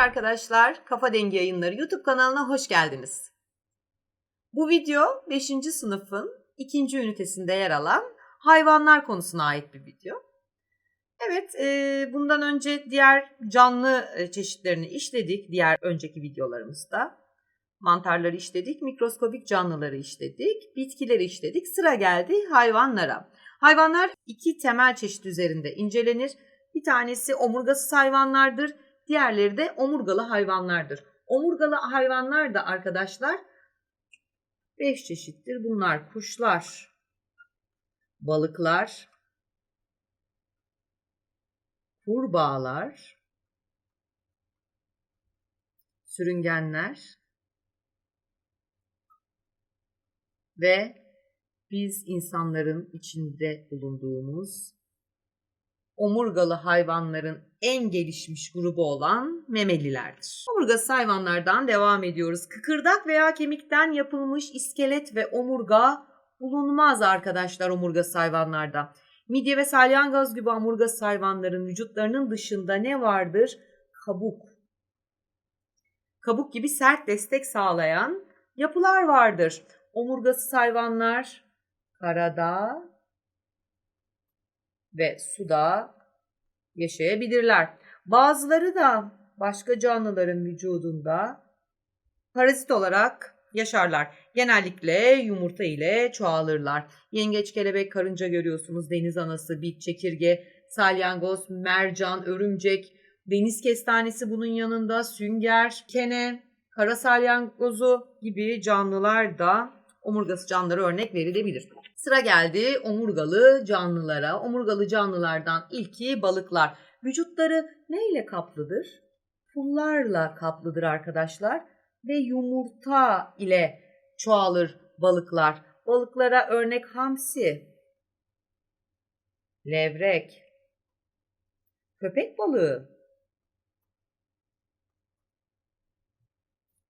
arkadaşlar. Kafa Dengi Yayınları YouTube kanalına hoş geldiniz. Bu video 5. sınıfın 2. ünitesinde yer alan hayvanlar konusuna ait bir video. Evet, e, bundan önce diğer canlı e, çeşitlerini işledik diğer önceki videolarımızda. Mantarları işledik, mikroskobik canlıları işledik, bitkileri işledik. Sıra geldi hayvanlara. Hayvanlar iki temel çeşit üzerinde incelenir. Bir tanesi omurgasız hayvanlardır, diğerleri de omurgalı hayvanlardır. Omurgalı hayvanlar da arkadaşlar 5 çeşittir. Bunlar kuşlar, balıklar, kurbağalar, sürüngenler ve biz insanların içinde bulunduğumuz omurgalı hayvanların en gelişmiş grubu olan memelilerdir. Omurgasız hayvanlardan devam ediyoruz. Kıkırdak veya kemikten yapılmış iskelet ve omurga bulunmaz arkadaşlar omurgasız hayvanlarda. Midye ve salyangoz gibi omurgasız hayvanların vücutlarının dışında ne vardır? Kabuk. Kabuk gibi sert destek sağlayan yapılar vardır. Omurgasız hayvanlar karada ve suda yaşayabilirler. Bazıları da başka canlıların vücudunda parazit olarak yaşarlar. Genellikle yumurta ile çoğalırlar. Yengeç, kelebek, karınca görüyorsunuz. Deniz anası, bit, çekirge, salyangoz, mercan, örümcek, deniz kestanesi bunun yanında, sünger, kene, kara salyangozu gibi canlılar da omurgası canlılara örnek verilebilir. Sıra geldi omurgalı canlılara. Omurgalı canlılardan ilki balıklar. Vücutları ne ile kaplıdır? Pullarla kaplıdır arkadaşlar ve yumurta ile çoğalır balıklar. Balıklara örnek hamsi, levrek, köpek balığı,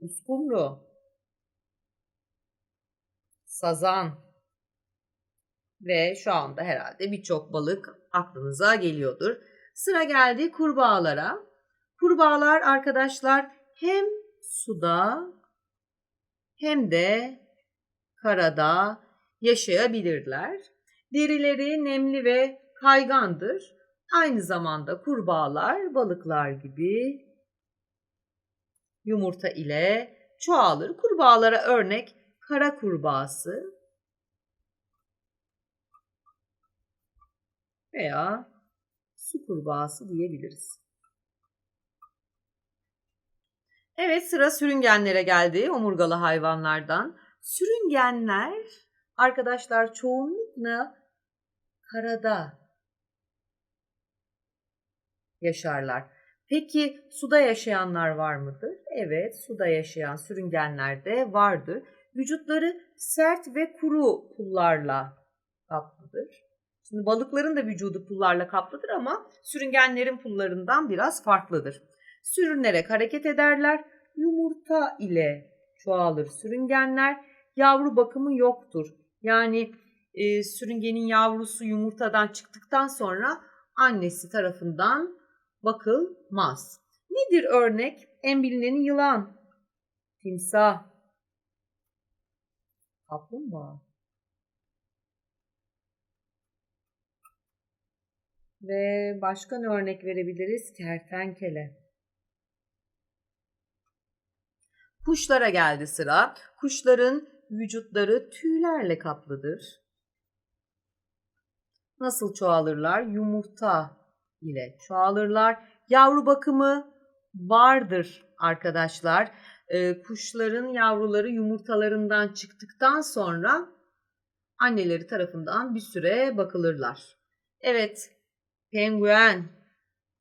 uskumru, sazan ve şu anda herhalde birçok balık aklınıza geliyordur. Sıra geldi kurbağalara. Kurbağalar arkadaşlar hem suda hem de karada yaşayabilirler. Derileri nemli ve kaygandır. Aynı zamanda kurbağalar balıklar gibi yumurta ile çoğalır. Kurbağalara örnek kara kurbağası veya su kurbağası diyebiliriz. Evet sıra sürüngenlere geldi omurgalı hayvanlardan. Sürüngenler arkadaşlar çoğunlukla karada yaşarlar. Peki suda yaşayanlar var mıdır? Evet suda yaşayan sürüngenler de vardır. Vücutları sert ve kuru pullarla kaplıdır. Şimdi balıkların da vücudu pullarla kaplıdır ama sürüngenlerin pullarından biraz farklıdır. Sürünerek hareket ederler. Yumurta ile çoğalır sürüngenler. Yavru bakımı yoktur. Yani e, sürüngenin yavrusu yumurtadan çıktıktan sonra annesi tarafından bakılmaz. Nedir örnek? En bilineni yılan, timsah, kaplumbağa. Ve başka ne örnek verebiliriz? Kertenkele. Kuşlara geldi sıra. Kuşların vücutları tüylerle kaplıdır. Nasıl çoğalırlar? Yumurta ile çoğalırlar. Yavru bakımı vardır arkadaşlar. Ee, kuşların yavruları yumurtalarından çıktıktan sonra anneleri tarafından bir süre bakılırlar. Evet, Penguen.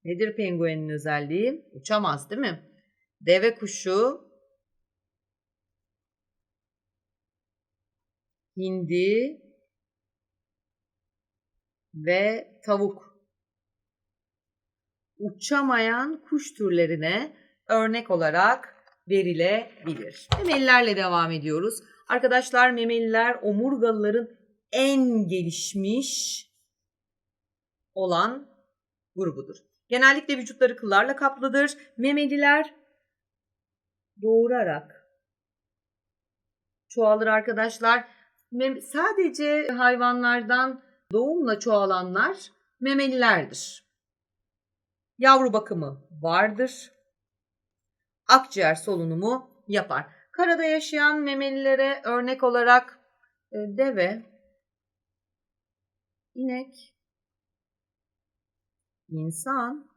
Nedir penguenin özelliği? Uçamaz değil mi? Deve kuşu. Hindi ve tavuk. Uçamayan kuş türlerine örnek olarak verilebilir. Memelilerle devam ediyoruz. Arkadaşlar memeliler omurgalıların en gelişmiş olan grubudur. Genellikle vücutları kıllarla kaplıdır. Memeliler doğurarak çoğalır arkadaşlar. Mem- sadece hayvanlardan doğumla çoğalanlar memelilerdir. Yavru bakımı vardır. Akciğer solunumu yapar. Karada yaşayan memelilere örnek olarak e, deve, inek, insan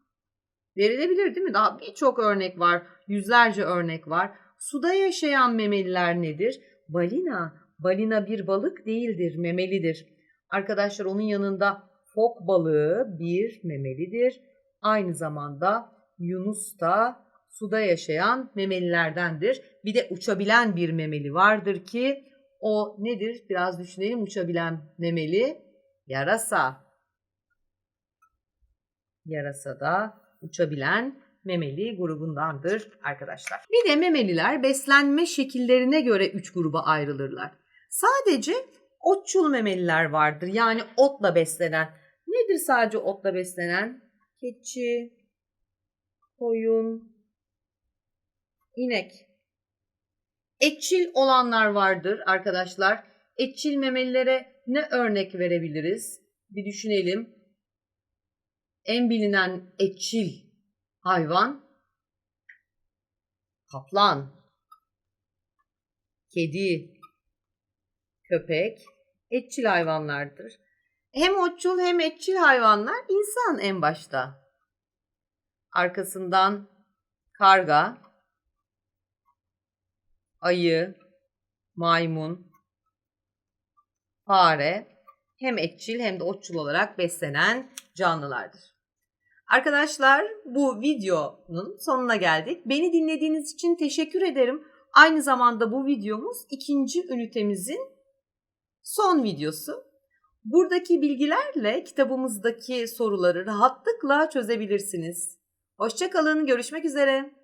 verilebilir değil mi? Daha birçok örnek var. Yüzlerce örnek var. Suda yaşayan memeliler nedir? Balina. Balina bir balık değildir, memelidir. Arkadaşlar onun yanında fok balığı bir memelidir. Aynı zamanda yunus da suda yaşayan memelilerdendir. Bir de uçabilen bir memeli vardır ki o nedir? Biraz düşünelim uçabilen memeli. Yarasa. Yarasa da uçabilen memeli grubundandır arkadaşlar. Bir de memeliler beslenme şekillerine göre üç gruba ayrılırlar. Sadece otçul memeliler vardır. Yani otla beslenen. Nedir sadece otla beslenen? Keçi, koyun, inek. Etçil olanlar vardır arkadaşlar. Etçil memelilere ne örnek verebiliriz? Bir düşünelim. En bilinen etçil hayvan kaplan, kedi, köpek etçil hayvanlardır. Hem otçul hem etçil hayvanlar insan en başta. Arkasından karga, ayı, maymun, fare hem etçil hem de otçul olarak beslenen canlılardır. Arkadaşlar bu videonun sonuna geldik. Beni dinlediğiniz için teşekkür ederim. Aynı zamanda bu videomuz ikinci ünitemizin son videosu. Buradaki bilgilerle kitabımızdaki soruları rahatlıkla çözebilirsiniz. Hoşçakalın, görüşmek üzere.